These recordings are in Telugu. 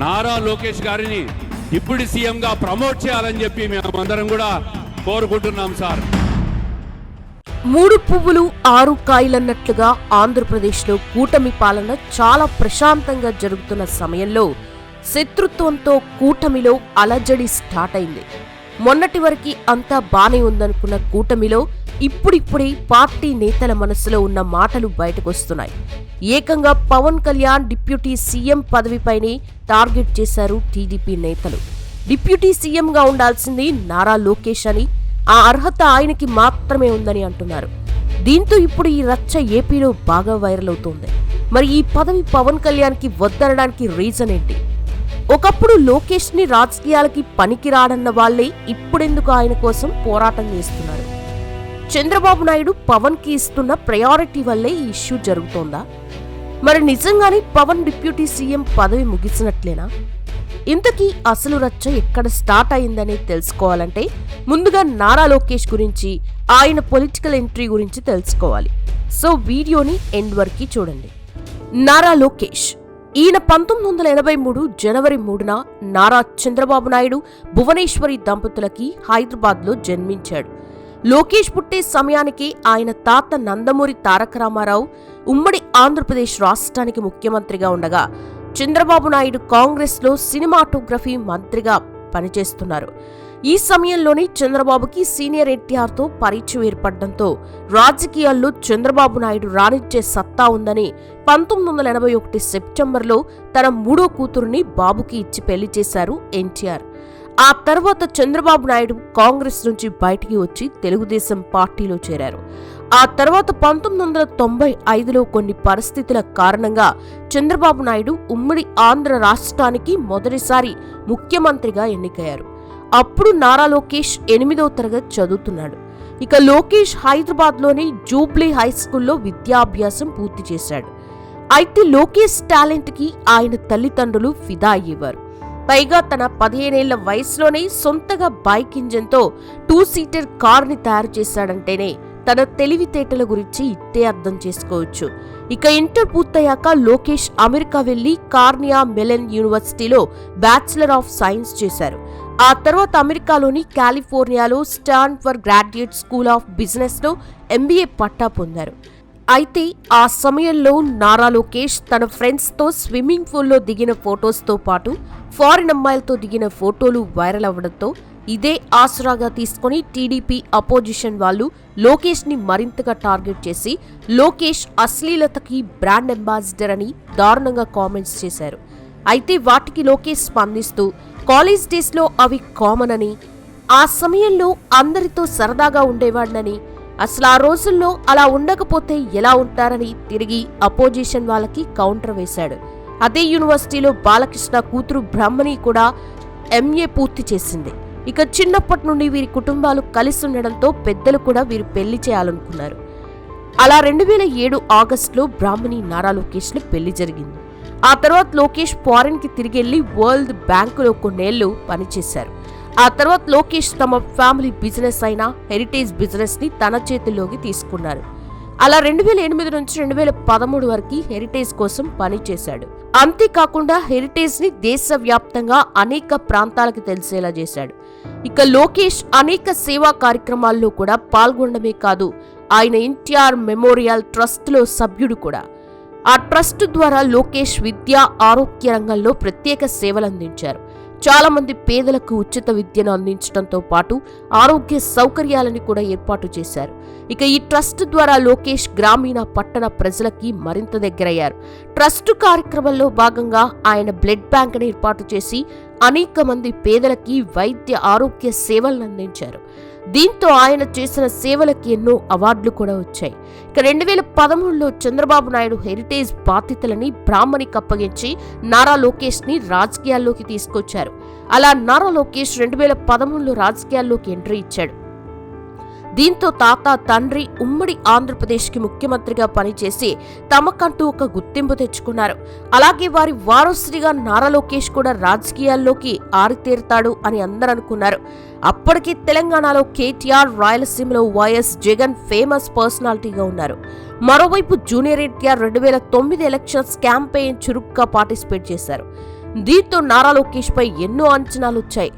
నారా లోకేష్ గారిని ఇప్పుడు సీఎంగా ప్రమోట్ చేయాలని చెప్పి మేమందరం కూడా కోరుకుంటున్నాం సార్. మూడు పువ్వులు ఆరు కాయలన్నట్లుగా ఆంధ్రప్రదేశ్లో కూటమి పాలన చాలా ప్రశాంతంగా జరుగుతున్న సమయంలో శత్రుత్వంతో కూటమిలో అలజడి స్టార్ట్ అయింది. మొన్నటి వరకు అంతా బానే ఉందనుకున్న కూటమిలో ఇప్పుడిప్పుడే పార్టీ నేతల మనసులో ఉన్న మాటలు బయటకొస్తున్నాయి. ఏకంగా పవన్ కళ్యాణ్ డిప్యూటీ సీఎం పదవిపైనే టార్గెట్ చేశారు టీడీపీ నేతలు. డిప్యూటీ సీఎంగా ఉండాల్సింది నారా లోకేష్ అని ఆ అర్హత ఆయనకి మాత్రమే ఉందని అంటున్నారు. దీంతో ఇప్పుడు ఈ రచ్చ ఏపీలో బాగా వైరల్ అవుతోంది. మరి ఈ పదవి పవన్ కళ్యాణ్కి వద్దనడానికి రీజన్ ఏంటి? ఒకప్పుడు లోకేష్ని రాజకీయాలకి రాజకీయాలకి పనికిరాడన్న వాళ్ళే ఇప్పుడెందుకు ఆయన కోసం పోరాటం చేస్తున్నారు? చంద్రబాబు నాయుడు పవన్కి ఇస్తున్న ప్రయారిటీ వల్లే ఈ ఇష్యూ జరుగుతోందా? మరి నిజంగానే పవన్ డిప్యూటీ సీఎం పదవి ముగిసినట్లేనా? ఇంతకీ అసలు రచ్చ ఎక్కడ స్టార్ట్ అయిందని తెలుసుకోవాలంటే ముందుగా నారా లోకేష్ గురించి ఆయన పొలిటికల్ ఎంట్రీ గురించి తెలుసుకోవాలి. సో వీడియోని ఎండ్ వరకు చూడండి. నారా లోకేష్ ఈయన పంతొమ్మిది వందల ఎనభై మూడు జనవరి మూడున నారా చంద్రబాబు నాయుడు భువనేశ్వరి దంపతులకి హైదరాబాద్లో జన్మించాడు. లోకేష్ పుట్టే సమయానికి ఆయన తాత నందమూరి తారక రామారావు ఉమ్మడి ఆంధ్రప్రదేశ్ రాష్ట్రానికి ముఖ్యమంత్రిగా ఉండగా చంద్రబాబు నాయుడు కాంగ్రెస్లో సినిమాటోగ్రఫీ మంత్రిగా పనిచేస్తున్నారు. ఈ సమయంలోనే చంద్రబాబుకి సీనియర్ ఎన్టీఆర్తో పరిచయం ఏర్పడడంతో రాజకీయాల్లో చంద్రబాబు నాయుడు రాణించే సత్తా ఉందని పంతొమ్మిది వందల ఎనభై ఒకటి సెప్టెంబర్లో తన మూడో కూతురుని బాబుకి ఇచ్చి పెళ్ళి చేశారు ఎన్టీఆర్. ఆ తర్వాత చంద్రబాబు నాయుడు కాంగ్రెస్ నుంచి బయటికి వచ్చి తెలుగుదేశం పార్టీలో చేరారు. ఆ తర్వాత పంతొమ్మిది వందల తొంభై ఐదులో కొన్ని పరిస్థితుల కారణంగా చంద్రబాబు నాయుడు ఉమ్మడి ఆంధ్ర రాష్ట్రానికి మొదటిసారి ముఖ్యమంత్రిగా ఎన్నికయ్యారు. అప్పుడు నారా లోకేష్ ఎనిమిదవ తరగతి చదువుతున్నాడు. ఇక లోకేష్ హైదరాబాద్లోని జూబ్లీ హై స్కూల్లో విద్యాభ్యాసం పూర్తి చేశాడు. అయితే లోకేష్ టాలెంట్కి ఆయన తల్లిదండ్రులు ఫిదా అయ్యేవారు. పైగా తన పదిహేనేళ్ళ వయసులోనే సొంతగా బైక్ ఇంజన్తో టూ సీటర్ కార్ని తయారు చేశాడంటేనే తన తెలివితేటల గురించి ఇట్టే అర్థం చేసుకోవచ్చు. ఇక ఇంటర్ పూర్తయ్యాక లోకేష్ అమెరికా వెళ్ళి కార్నియా మెలన్ యూనివర్సిటీలో బ్యాచిలర్ ఆఫ్ సైన్స్ చేశారు. ఆ తర్వాత అమెరికాలోని కాలిఫోర్నియాలో స్టాన్ఫర్ గ్రాడ్యుయేట్ స్కూల్ ఆఫ్ బిజినెస్లో ఎంబీఏ పట్టా పొందారు. అయితే ఆ సమయంలో నారా లోకేష్ తన ఫ్రెండ్స్తో స్విమ్మింగ్ పూల్లో దిగిన ఫొటోస్తో పాటు ఫారిన్ అమ్మాయిలతో దిగిన ఫోటోలు వైరల్ అవ్వడంతో ఇదే ఆసరాగా తీసుకొని టీడీపీ అపోజిషన్ వాళ్ళు లోకేష్ని మరింతగా టార్గెట్ చేసి లోకేష్ అశ్లీలతకి బ్రాండ్ అంబాసిడర్ అని దారుణంగా కామెంట్స్ చేశారు. అయితే వాటికి లోకేష్ స్పందిస్తూ కాలేజ్ డేస్లో అవి కామన్ అని ఆ సమయంలో అందరితో సరదాగా ఉండేవాడినని అసలు ఆ రోజుల్లో అలా ఉండకపోతే ఎలా ఉంటారని తిరిగి అపోజిషన్ వాళ్ళకి కౌంటర్ వేశాడు. అదే యూనివర్సిటీలో బాలకృష్ణ కూతురు బ్రహ్మణి కూడా ఎంఏ పూర్తి చేసింది. ఇక చిన్నప్పటి నుండి వీరి కుటుంబాలు కలిసి ఉండడంతో పెద్దలు కూడా వీరు పెళ్ళి చేయాలనుకున్నారు. అలా రెండు వేల ఏడు ఆగస్టులో బ్రాహ్మణి నారా లోకేష్ని పెళ్ళి జరిగింది. ఆ తర్వాత లోకేష్ ఫారెన్కి తిరిగి వెళ్ళి వరల్డ్ బ్యాంకులో కొన్నేళ్ళు పనిచేశారు. ఆ తర్వాత లోకేష్ తమ ఫ్యామిలీ బిజినెస్ అయిన హెరిటేజ్ బిజినెస్ని తన చేతుల్లోకి తీసుకున్నారు. అలా రెండు వేల ఎనిమిది నుంచి రెండు వేల పదమూడు వరకు హెరిటేజ్ కోసం పనిచేశాడు అంతేకాకుండా హెరిటేజ్ని దేశవ్యాప్తంగా అనేక ప్రాంతాలకు తెలిసేలా చేశాడు. ఇక లోకేష్ అనేక సేవా కార్యక్రమాల్లో కూడా పాల్గొనడమే కాదు ఆయన ఎన్టీఆర్ మెమోరియల్ ట్రస్ట్లో సభ్యుడు కూడా. ఆ ట్రస్ట్ ద్వారా లోకేష్ విద్య ఆరోగ్య రంగంలో ప్రత్యేక సేవలు అందించారు చాలా మంది పేదలకు ఉచిత విద్యను అందించడంతో పాటు ఆరోగ్య సౌకర్యాలని కూడా ఏర్పాటు చేశారు. ఇక ఈ ట్రస్ట్ ద్వారా లోకేష్ గ్రామీణ పట్టణ ప్రజలకి మరింత దగ్గరయ్యారు. ట్రస్ట్ కార్యక్రమంలో భాగంగా ఆయన బ్లడ్ బ్యాంక్ ఏర్పాటు చేసి అనేక మంది పేదలకి వైద్య ఆరోగ్య సేవలను అందించారు. దీంతో ఆయన చేసిన సేవలకి ఎన్నో అవార్డులు కూడా వచ్చాయి. ఇక రెండు వేల పదమూడులో చంద్రబాబు నాయుడు హెరిటేజ్ బాధితులని బ్రాహ్మణికి అప్పగించి నారా లోకేష్ని రాజకీయాల్లోకి తీసుకొచ్చారు. అలా నారా లోకేష్ రెండు వేల పదమూడులో రాజకీయాల్లోకి ఎంట్రీ ఇచ్చాడు. దీంతో తాత తండ్రి ఉమ్మడి ఆంధ్రప్రదేశ్కి ముఖ్యమంత్రిగా పనిచేసి తమకంటూ ఒక గుర్తింపు తెచ్చుకున్నారు. అలాగే వారి వారసుడిగా నారా లోకేష్ కూడా రాజకీయాల్లోకి ఆరితేరుతాడు అని అందరూ అనుకున్నారు అప్పటికి తెలంగాణలో కేటీఆర్ రాయలసీమలో వైఎస్ జగన్ ఫేమస్ పర్సనాలిటీగా ఉన్నారు. మరోవైపు జూనియర్ ఎన్టీఆర్ రెండు వేల తొమ్మిది ఎలక్షన్స్ క్యాంపెయిన్ చురుగ్గా పార్టిసిపేట్ చేశారు. దీంతో నారా లోకేష్ పై ఎన్నో అంచనాలు వచ్చాయి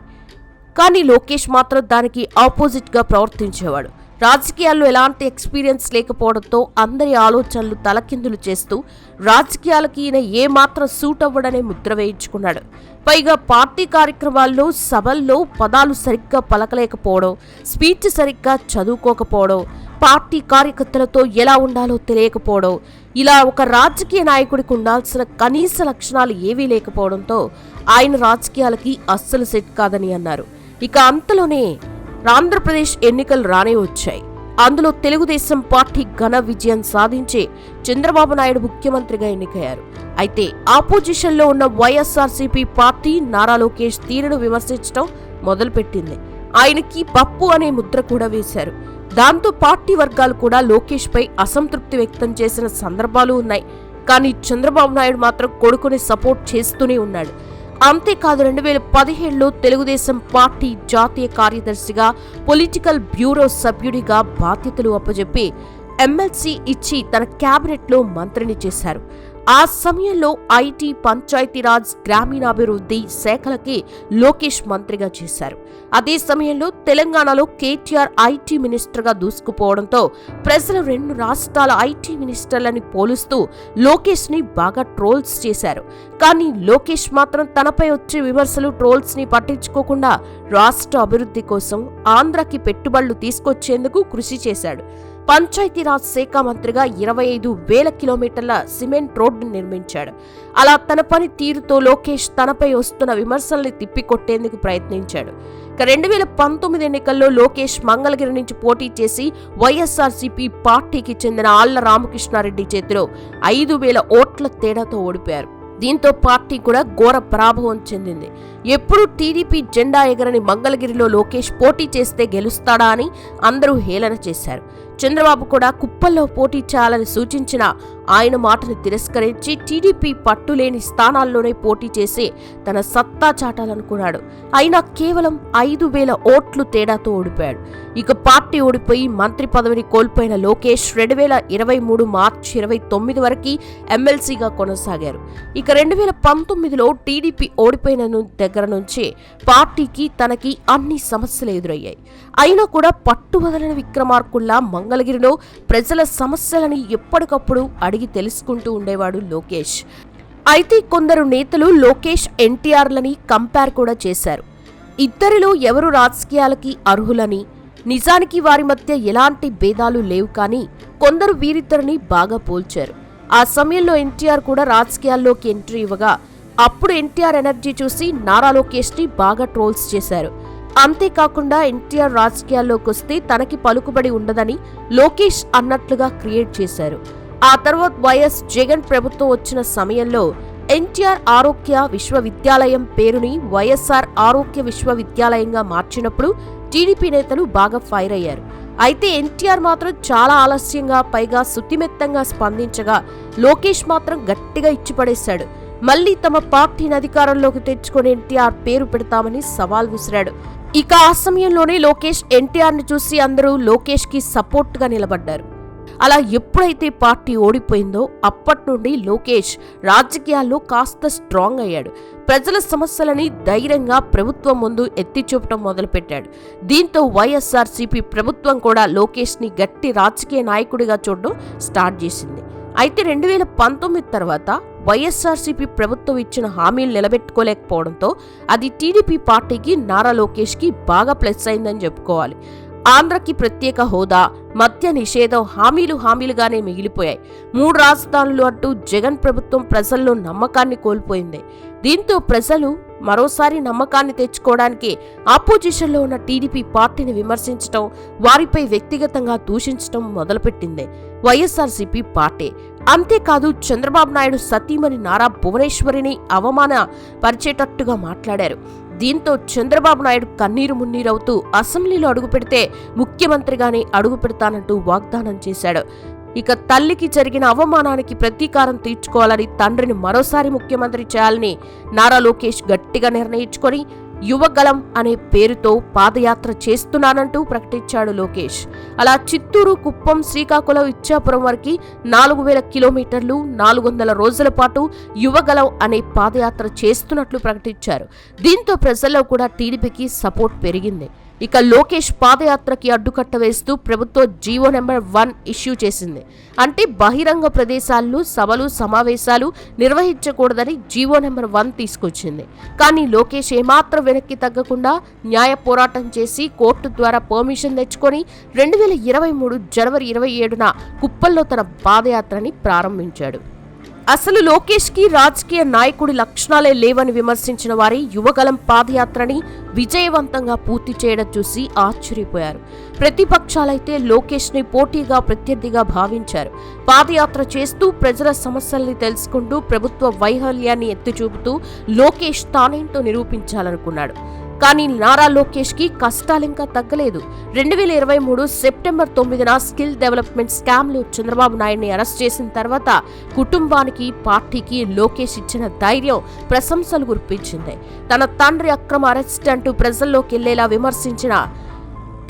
కానీ లోకేష్ మాత్రం దానికి ఆపోజిట్గా ప్రవర్తించేవాడు. రాజకీయాల్లో ఎలాంటి ఎక్స్పీరియన్స్ లేకపోవడంతో అందరి ఆలోచనలు తలకిందులు చేస్తూ రాజకీయాలకి ఈయన ఏమాత్రం సూట్ అవ్వడనే ముద్ర వేయించుకున్నాడు. పైగా పార్టీ కార్యక్రమాల్లో సభల్లో పదాలు సరిగ్గా పలకలేకపోవడం స్పీచ్ సరిగ్గా చదువుకోకపోవడం పార్టీ కార్యకర్తలతో ఎలా ఉండాలో తెలియకపోవడం ఇలా ఒక రాజకీయ నాయకుడికి ఉండాల్సిన కనీస లక్షణాలు ఏవీ లేకపోవడంతో ఆయన రాజకీయాలకి అస్సలు సెట్ కాదని అన్నారు. ఇక అంతలోనే ఆంధ్రప్రదేశ్ ఎన్నికలు రానే వచ్చాయి. అందులో తెలుగుదేశం పార్టీ ఘన విజయం సాధించి చంద్రబాబు నాయుడు ముఖ్యమంత్రిగా ఎన్నికయ్యారు. అయితే ఆపోజిషన్లో ఉన్న వైఎస్ఆర్సీపీ పార్టీ నారా లోకేష్ తీరును విమర్శించడం మొదలుపెట్టింది. ఆయనకి పప్పు అనే ముద్ర కూడా వేశారు. దాంతో పార్టీ వర్గాలు కూడా లోకేష్ పై అసంతృప్తి వ్యక్తం చేసిన సందర్భాలు ఉన్నాయి. కానీ చంద్రబాబు నాయుడు మాత్రం కొడుకుని సపోర్ట్ చేస్తూనే ఉన్నాడు. అంతేకాదు రెండు వేల పదిహేడులో తెలుగుదేశం పార్టీ జాతీయ కార్యదర్శిగా పొలిటికల్ బ్యూరో సభ్యుడిగా బాధ్యతలు అప్పజెప్పి ఎమ్మెల్సీ ఇచ్చి తన క్యాబినెట్లో మంత్రిని చేశారు. ఆ సమయంలో ఐటీ పంచాయతీరాజ్ గ్రామీణాభివృద్ధి శాఖలకి లోకేష్ మంత్రిగా చేశారు. అదే సమయంలో తెలంగాణలో కేటీఆర్ ఐటీ మినిస్టర్గా దూసుకుపోవడంతో ప్రజలు రెండు రాష్ట్రాల ఐటీ మినిస్టర్లని పోలుస్తూ లోకేష్ని బాగా ట్రోల్స్ చేశారు. కానీ లోకేష్ మాత్రం తనపై వచ్చే విమర్శలు ట్రోల్స్ని పట్టించుకోకుండా రాష్ట్ర అభివృద్ధి కోసం ఆంధ్రకి పెట్టుబడులు తీసుకొచ్చేందుకు కృషి చేశాడు. పంచాయతీరాజ్ శాఖ మంత్రిగా ఇరవై ఐదు వేల కిలోమీటర్ల సిమెంట్ రోడ్డు నిర్మించాడు. అలా తన పని తీరుతో లోకేష్ తనపై వస్తున్న విమర్శల్ని తిప్పికొట్టేందుకు ప్రయత్నించాడు. రెండు వేల పంతొమ్మిది ఎన్నికల్లో లోకేష్ మంగళగిరి నుంచి పోటీ చేసి వైఎస్ఆర్సీపీ పార్టీకి చెందిన ఆళ్ళ రామకృష్ణారెడ్డి చేతిలో ఐదు వేల ఓట్ల తేడాతో ఓడిపోయారు. దీంతో పార్టీ కూడా ఘోర పరాభవం చెందింది. ఎప్పుడు టీడీపీ జెండా ఎగరని మంగళగిరిలో లోకేష్ పోటీ చేస్తే గెలుస్తాడా అని అందరూ హేళన చేశారు. చంద్రబాబు కూడా కుప్పల్లో పోటీ చేయాలని సూచించిన ఆయన మాటను తిరస్కరించి టీడీపీ పట్టులేని స్థానాల్లోనే పోటీ చేసి తన సత్తా చాటాలనుకున్నాడు. అయినా కేవలం ఐదు వేల ఓట్లు తేడాతో ఓడిపోయాడు. ఇక పార్టీ ఓడిపోయి మంత్రి పదవిని కోల్పోయిన లోకేష్ రెండు వేల ఇరవై మూడు మార్చి ఇరవై తొమ్మిది వరకు ఎమ్మెల్సీగా కొనసాగారు. ఇక రెండు వేల పంతొమ్మిదిలో టీడీపీ ఓడిపోయిన దగ్గర నుంచి పార్టీకి తనకి అన్ని సమస్యలు ఎదురయ్యాయి. అయినా కూడా పట్టు వదలని విక్రమార్కుల్లా మంగళగిరిలో ప్రజల సమస్యలని ఎప్పటికప్పుడు అడిగి తెలుసుకుంటూ ఉండేవాడు లోకేష్. అయితే కొందరు నేతలు లోకేష్ ఎన్టీఆర్లని కంపేర్ కూడా చేశారు. ఇద్దరిలో ఎవరు రాజకీయాలకి అర్హులని నిజానికి వారి మధ్య ఎలాంటి భేదాలు లేవు కానీ కొందరు వీరిద్దరిని బాగా పోల్చారు. ఆ సమయంలో ఎన్టీఆర్ కూడా రాజకీయాల్లోకి ఎంట్రీ ఇవ్వగా అప్పుడు ఎన్టీఆర్ ఎనర్జీ చూసి నారా లోకేష్ని బాగా ట్రోల్స్ చేశారు. అంతేకాకుండా ఎన్టీఆర్ రాజకీయాల్లోకి వస్తే తనకి పలుకుబడి ఉండదని లోకేష్ అన్నట్లుగా క్రియేట్ చేశారు. ఆ తర్వాత వైఎస్ జగన్ ప్రభుత్వం వచ్చిన సమయంలో ఎన్టీఆర్ ఆరోగ్య విశ్వవిద్యాలయం పేరుని వైఎస్ఆర్ ఆరోగ్య విశ్వవిద్యాలయంగా మార్చినప్పుడు టీడీపీ నేతలు బాగా ఫైర్ అయ్యారు. అయితే ఎన్టీఆర్ మాత్రం చాలా ఆలస్యంగా పైగా శుతిమెత్తంగా స్పందించగా లోకేష్ మాత్రం గట్టిగా ఇచ్చిపడేశాడు. మళ్ళీ తమ పార్టీని అధికారంలోకి తెచ్చుకొని ఎన్టీఆర్ పేరు పెడతామని సవాల్ విసిరాడు. ఇక ఆ సమయంలోనే లోకేష్ ఎన్టీఆర్ని చూసి అందరూ లోకేష్కి సపోర్ట్గా నిలబడ్డారు. అలా ఎప్పుడైతే పార్టీ ఓడిపోయిందో అప్పటి నుండి లోకేష్ రాజకీయాల్లో కాస్త స్ట్రాంగ్ అయ్యాడు. ప్రజల సమస్యలని ధైర్యంగా ప్రభుత్వం ముందు ఎత్తి చూపటం మొదలుపెట్టాడు. దీంతో వైఎస్ఆర్సీపీ ప్రభుత్వం కూడా లోకేష్ని గట్టి రాజకీయ నాయకుడిగా చూడడం స్టార్ట్ చేసింది. అయితే రెండు వేల పంతొమ్మిది తర్వాత వైఎస్ఆర్సీపీ ప్రభుత్వం ఇచ్చిన హామీలు నిలబెట్టుకోలేకపోవడంతో అది టీడీపీ పార్టీకి నారా లోకేష్కి బాగా ప్లస్ అయిందని చెప్పుకోవాలి. ఆంధ్రకి ప్రత్యేక హోదా మద్య నిషేధం హామీలు హామీలుగానే మిగిలిపోయాయి. మూడు రాజధానులు అంటూ జగన్ ప్రభుత్వం ప్రజల్లో నమ్మకాన్ని కోల్పోయింది. దీంతో ప్రజలు మరోసారి నమ్మకాన్ని తెచ్చుకోవడానికి ఆపోజిషన్లో ఉన్న టీడీపీ పార్టీని విమర్శించడం వారిపై వ్యక్తిగతంగా దూషించడం మొదలుపెట్టింది. వైఎస్ఆర్సీపీ పార్టీ. అంతేకాదు చంద్రబాబు నాయుడు సతీమణి నారా భువనేశ్వరిని అవమాన పరిచేటట్టుగా మాట్లాడారు. దీంతో చంద్రబాబు నాయుడు కన్నీరు మున్నీరవుతూ అసెంబ్లీలో అడుగుపెడితే ముఖ్యమంత్రిగానే అడుగు పెడతానంటూ వాగ్దానం చేశాడు. ఇక తల్లికి జరిగిన అవమానానికి ప్రతీకారం తీర్చుకోవాలని తండ్రిని మరోసారి ముఖ్యమంత్రి చేయాలని నారా లోకేష్ గట్టిగా నిర్ణయించుకొని యువగలం అనే పేరుతో పాదయాత్ర చేస్తున్నానంటూ ప్రకటించాడు లోకేష్. అలా చిత్తూరు కుప్పం శ్రీకాకుళం ఇచ్చాపురం వరకు నాలుగు వేల కిలోమీటర్లు నాలుగు వందల రోజుల పాటు యువగలం అనే పాదయాత్ర చేస్తున్నట్లు ప్రకటించారు. దీంతో ప్రజల్లో కూడా టీడీపీకి సపోర్ట్ పెరిగింది. ఇక లోకేష్ పాదయాత్రకి అడ్డుకట్ట వేస్తూ ప్రభుత్వం జీవో నెంబర్ వన్ ఇష్యూ చేసింది. అంటే బహిరంగ ప్రదేశాల్లో సభలు సమావేశాలు నిర్వహించకూడదని జీవో నెంబర్ వన్ తీసుకొచ్చింది. కానీ లోకేష్ ఏమాత్రం వెనక్కి తగ్గకుండా న్యాయ పోరాటం చేసి కోర్టు ద్వారా పర్మిషన్ తెచ్చుకొని రెండు వేల ఇరవై మూడు జనవరి ఇరవై ఏడున కుప్పల్లో తన పాదయాత్రని ప్రారంభించాడు. అసలు లోకేష్కి రాజకీయ నాయకుడి లక్షణాలే లేవని విమర్శించిన వారి యువగలం పాదయాత్రని విజయవంతంగా పూర్తి చేయడం చూసి ఆశ్చర్యపోయారు. ప్రతిపక్షాలైతే లోకేష్ని పోటీగా ప్రత్యర్థిగా భావించారు. పాదయాత్ర చేస్తూ ప్రజల సమస్యల్ని తెలుసుకుంటూ ప్రభుత్వ వైఫల్యాన్ని ఎత్తిచూపుతూ లోకేష్ తానేంటో నిరూపించాలనుకున్నాడు. కానీ నారా లోకేష్కి కష్టాలింకా తగ్గలేదు. రెండు వేల ఇరవై మూడు సెప్టెంబర్ తొమ్మిదిన స్కిల్ డెవలప్మెంట్ స్కామ్లో చంద్రబాబు నాయుడిని అరెస్ట్ చేసిన తర్వాత కుటుంబానికి పార్టీకి లోకేష్ ఇచ్చిన ధైర్యం ప్రశంసలు గుర్పించింది తన తండ్రి అక్రమ అరెస్ట్ అంటూ ప్రజల్లోకి వెళ్ళేలా విమర్శించిన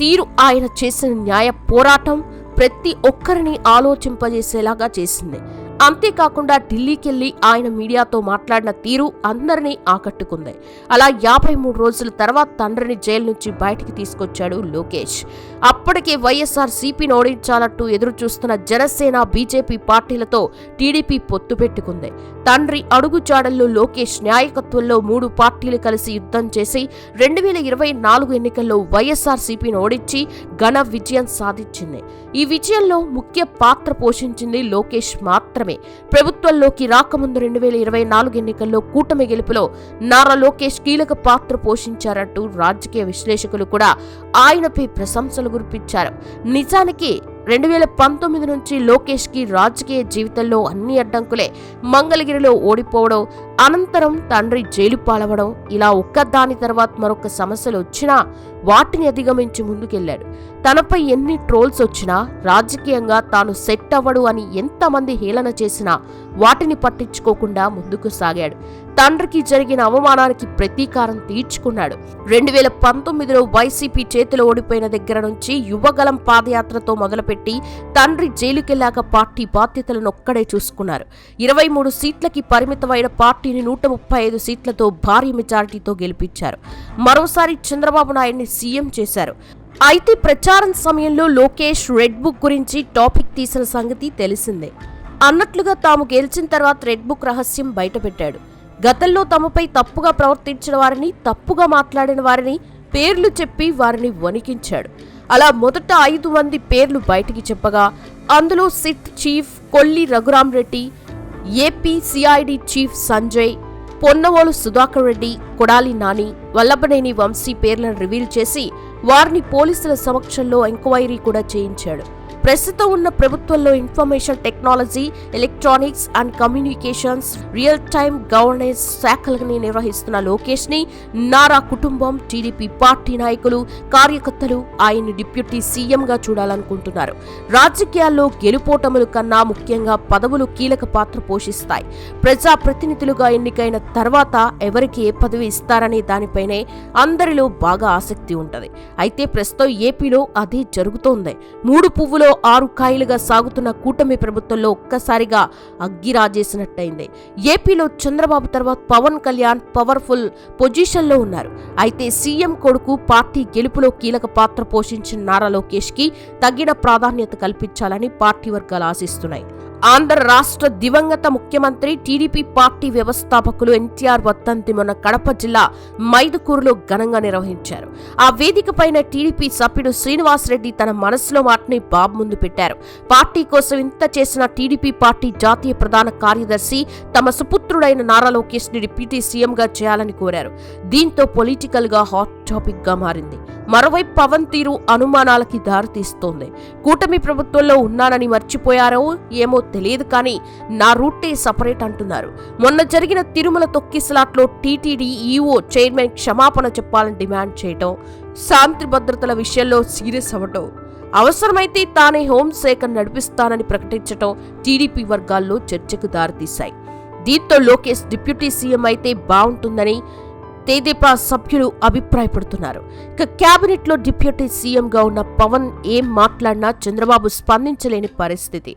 తీరు ఆయన చేసిన న్యాయ పోరాటం ప్రతి ఒక్కరిని ఆలోచింపజేసేలాగా చేసింది. అంతేకాకుండా ఢిల్లీకెళ్ళి ఆయన మీడియాతో మాట్లాడిన తీరు అందరినీ ఆకట్టుకుంది. అలా యాభై మూడు రోజుల తర్వాత తండ్రిని జైలు నుంచి బయటికి తీసుకొచ్చాడు లోకేష్. అప్పటికే వైఎస్ఆర్ సిపిని ఓడించాలంటూ ఎదురు చూస్తున్న జనసేన బీజేపీ పార్టీలతో టీడీపీ పొత్తు పెట్టుకుంది. తండ్రి అడుగుజాడల్లో లోకేష్ నాయకత్వంలో మూడు పార్టీలు కలిసి యుద్ధం చేసి రెండు వేల ఇరవై నాలుగు ఎన్నికల్లో వైఎస్ఆర్ సిపిని ఓడించి ఘన విజయం సాధించింది. ఈ విజయంలో ముఖ్య పాత్ర పోషించింది లోకేష్ మాత్రమే. ప్రభుత్వంలోకి రాకముందు రెండు వేల ఇరవై నాలుగు ఎన్నికల్లో కూటమి గెలుపులో నారా లోకేష్ కీలక పాత్ర పోషించారంటూ రాజకీయ విశ్లేషకులు కూడా ఆయనపై ప్రశంసలు కురిపించారు నిజానికి రెండు వేల పంతొమ్మిది నుంచి లోకేష్కి రాజకీయ జీవితంలో అన్ని అడ్డంకులే మంగళగిరిలో ఓడిపోవడం అనంతరం తండ్రి జైలు పాలవడం ఇలా ఒక్కదాని తర్వాత మరొక సమస్యలు వచ్చినా వాటిని అధిగమించి ముందుకెళ్ళాడు తనపై ఎన్ని ట్రోల్స్ వచ్చినా రాజకీయంగా తాను సెట్ అవ్వడు అని ఎంతమంది హేళన చేసినా వాటిని పట్టించుకోకుండా ముందుకు సాగాడు. తండ్రికి జరిగిన అవమానానికి ప్రతీకారం తీర్చుకున్నాడు. రెండు వేల పంతొమ్మిదిలో వైసీపీ చేతిలో ఓడిపోయిన దగ్గర నుంచి యువగలం పాదయాత్రతో మొదలుపెట్టి తండ్రి జైలుకెళ్ళాక పార్టీ బాధ్యతలను ఒక్కడే చూసుకున్నారు. ఇరవై మూడు సీట్లకి పరిమితమైన పార్టీ పార్టీని నూట ముప్పై ఐదు సీట్లతో భారీ మెజారిటీతో గెలిపించారు. మరోసారి చంద్రబాబు నాయుడిని సీఎం చేశారు. అయితే ప్రచారం సమయంలో లోకేష్ రెడ్ బుక్ గురించి టాపిక్ తీసిన సంగతి తెలిసిందే. అన్నట్లుగా తాము గెలిచిన తర్వాత రెడ్ బుక్ రహస్యం బయటపెట్టాడు. గతంలో తమపై తప్పుగా ప్రవర్తించిన వారిని తప్పుగా మాట్లాడిన వారిని పేర్లు చెప్పి వారిని వణికించాడు. అలా మొదట ఐదు మంది పేర్లు బయటికి చెప్పగా అందులో SIT chief Kolli Raghuram Reddy AP CID chief Sanjay Ponnavolu Sudhakar Reddy Kodali Nani Vallabhaneni Vamsi పేర్లను రివీల్ చేసి వారిని పోలీసుల సమక్షంలో ఎంక్వైరీ కూడా చేయించాడు. ప్రస్తుతం ఉన్న ప్రభుత్వంలో information technology electronics and communications real time governance శాఖలని నిర్వహిస్తున్న లోకేష్ని నారా కుటుంబం టీడీపీ పార్టీ నాయకులు కార్యకర్తలు ఆయన్ని డిప్యూటీ సీఎంగా చూడాలనుకుంటున్నారు. రాజకీయాల్లో గెలుపోటములు కన్నా ముఖ్యంగా పదవులు కీలక పాత్ర పోషిస్తాయి. ప్రజా ప్రతినిధులుగా ఎన్నికైన తర్వాత ఎవరికి ఏ పదవి ఇస్తారనే దానిపైనే అందరిలో బాగా ఆసక్తి ఉంటుంది. అయితే ప్రస్తుతం ఏపీలో అదే జరుగుతోంది. మూడు పువ్వులో ఆరు కాయలుగా సాగుతున్న కూటమి ప్రభుత్వంలో ఒక్కసారిగా అగ్గిరాజేసినట్టయింది. ఏపీలో చంద్రబాబు తర్వాత పవన్ కళ్యాణ్ పవర్ఫుల్ పొజిషన్లో ఉన్నారు. అయితే సీఎం కొడుకు పార్టీ గెలుపులో కీలక పాత్ర పోషించిన నారా లోకేష్కి తగిన ప్రాధాన్యత కల్పించాలని పార్టీ వర్గాలు ఆశిస్తున్నాయి. ఆంధ్ర రాష్ట్ర దివంగత ముఖ్యమంత్రి టీడీపీ పార్టీ వ్యవస్థాపకులు ఎన్టీఆర్ వర్ధంతి మొన్న కడప జిల్లా మైదుకూరులో ఘనంగా నిర్వహించారు. ఆ వేదిక పైన టీడీపీ సభ్యుడు శ్రీనివాసరెడ్డి తన మనసులో మాటని బాబు ముందు పెట్టారు. పార్టీ కోసం ఇంత చేసిన టీడీపీ పార్టీ జాతీయ ప్రధాన కార్యదర్శి తమ సుపుత్రుడైన నారా లోకేష్ని డిప్యూటీ సీఎంగా చేయాలని కోరారు. దీంతో పొలిటికల్గా హాట్ టాపిక్గా మారింది. మరోవైపు పవన్ తీరు అనుమానాలకి దారితీస్తోంది. కూటమి ప్రభుత్వంలో ఉన్నానని మర్చిపోయారో ఏమో తెలియదు కానీ నా రూటే సపరేట్ అంటున్నారు. మొన్న జరిగిన తిరుమల తొక్కిసలాట్లో టీటీడీ ఈఓ చైర్మన్ క్షమాపణ చెప్పాలని డిమాండ్ చేయటం శాంతి భద్రతల విషయంలో సీరియస్ అవ్వటం అవసరమైతే తానే హోంశాఖ నడిపిస్తానని ప్రకటించటం టీడీపీ వర్గాల్లో చర్చకు దారితీశాయి. దీంతో లోకేష్ డిప్యూటీ సీఎం అయితే బాగుంటుందని తెదేపా సభ్యులు అభిప్రాయపడుతున్నారు. ఇక కేబినెట్ డిప్యూటీ సీఎంగా ఉన్న పవన్ ఏం మాట్లాడినా చంద్రబాబు స్పందించలేని పరిస్థితి.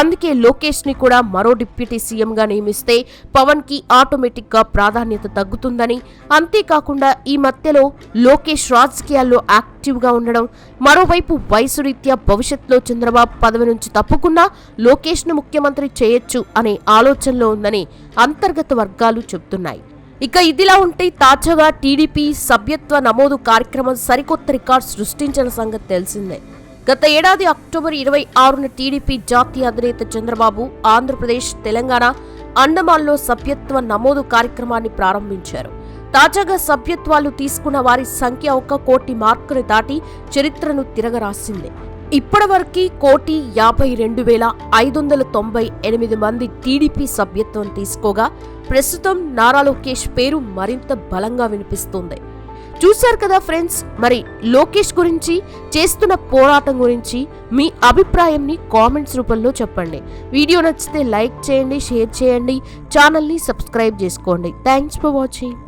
అందుకే లోకేష్ని కూడా మరో డిప్యూటీ సీఎంగా నియమిస్తే పవన్కి ఆటోమేటిక్గా ప్రాధాన్యత తగ్గుతుందని అంతేకాకుండా ఈ మధ్యలో లోకేష్ రాజకీయాల్లో యాక్టివ్గా ఉండడం మరోవైపు వయసు రీత్యా భవిష్యత్తులో చంద్రబాబు పదవి నుంచి తప్పకుండా లోకేష్ను ముఖ్యమంత్రి చేయొచ్చు అనే ఆలోచనలో ఉందని అంతర్గత వర్గాలు చెబుతున్నాయి. ఇక ఇదిలా ఉంటే తాజాగా టీడీపీ సభ్యత్వ నమోదు కార్యక్రమం సరికొత్త రికార్డ్ సృష్టించిన సంగతి తెలిసిందే. గత ఏడాది అక్టోబర్ ఇరవై ఆరున టీడీపీ జాతీయ అధినేత చంద్రబాబు ఆంధ్రప్రదేశ్ తెలంగాణ అండమాన్లో సభ్యత్వ నమోదు కార్యక్రమాన్ని ప్రారంభించారు. తాజాగా సభ్యత్వాలు తీసుకున్న వారి సంఖ్య ఒక కోటి మార్కును దాటి చరిత్రను తిరగరాసింది. ఇప్పటివరకు కోటి యాభై రెండు వేల ఐదు వందల తొంభై ఎనిమిది మంది టీడీపీ సభ్యత్వం తీసుకోగా ప్రస్తుతం నారా లోకేష్ పేరు మరింత బలంగా వినిపిస్తుంది. చూశారు కదా ఫ్రెండ్స్ మరి లోకేష్ గురించి చేస్తున్న పోరాటం గురించి మీ అభిప్రాయంని కామెంట్స్ రూపంలో చెప్పండి. వీడియో నచ్చితే లైక్ చేయండి షేర్ చేయండి ఛానల్ని సబ్స్క్రైబ్ చేసుకోండి. Thanks for watching.